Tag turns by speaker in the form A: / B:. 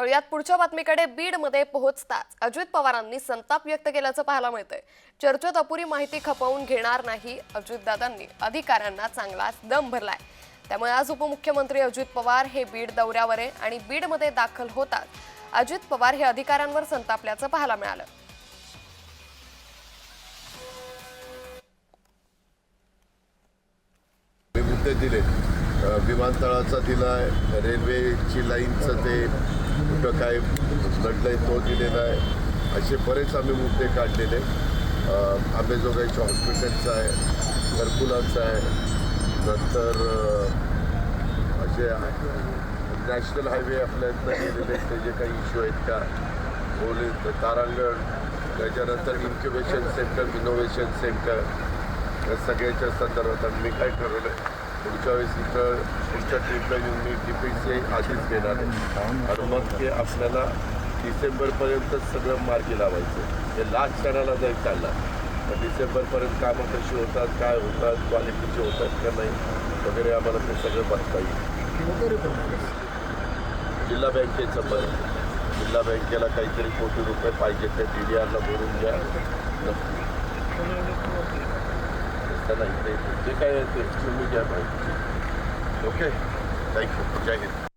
A: वळूयात. पुढच्या बातमीकडे बीडमध्ये पोहोचताच अजित पवारांनी संताप व्यक्त केल्याचं पाहायला मिळतंय. चर्चेत अपुरी माहिती खपवून घेणार नाही अजितदादांनी. अधिकाऱ्यांना चांगलाच दम भरलाय. त्यामुळे आज उपमुख्यमंत्री अजित पवार हे बीड दौऱ्यावर आहे आणि बीडमध्ये दाखल होतात. अजित पवार हे अधिकाऱ्यांवर संतापल्याचं पाहायला मिळालं.
B: दिले विमानतळाचा दिला आहे रेल्वेची लाईनचं ते कुठं काय लढलंय तो दिलेला आहे. असे बरेच आम्ही मुद्दे काढलेले. आंबेजोगाईच्या हॉस्पिटलचा आहे घरकुलाचं आहे नंतर असे नॅशनल हायवे आपल्यातनं गेलेले ते जे काही इश्यू आहेत का पोलीस तारांगण त्याच्यानंतर इन्क्युबेशन सेंटर इनोव्हेशन सेंटर या सगळ्याच्या संदर्भात मी काय ठरवलं पुढच्या वेळेस इथं पुढच्या ट्रीपला येऊन मी डी पी सी आधीच घेणार आहे आणि मग ते आपल्याला डिसेंबरपर्यंत सगळं मार्गी लावायचं. ते लास्ट क्षणाला जाईल चालला तर डिसेंबरपर्यंत कामं कशी होतात काय होतात क्वालिटीचे होतात का नाही वगैरे आम्हाला ते सगळं बघता येईल. जिल्हा बँकेचं पण. जिल्हा बँकेला काहीतरी कोटी रुपये पाहिजे ते डी डी आरला भरून द्या. नक्की तसं नाही ते जे काय आहे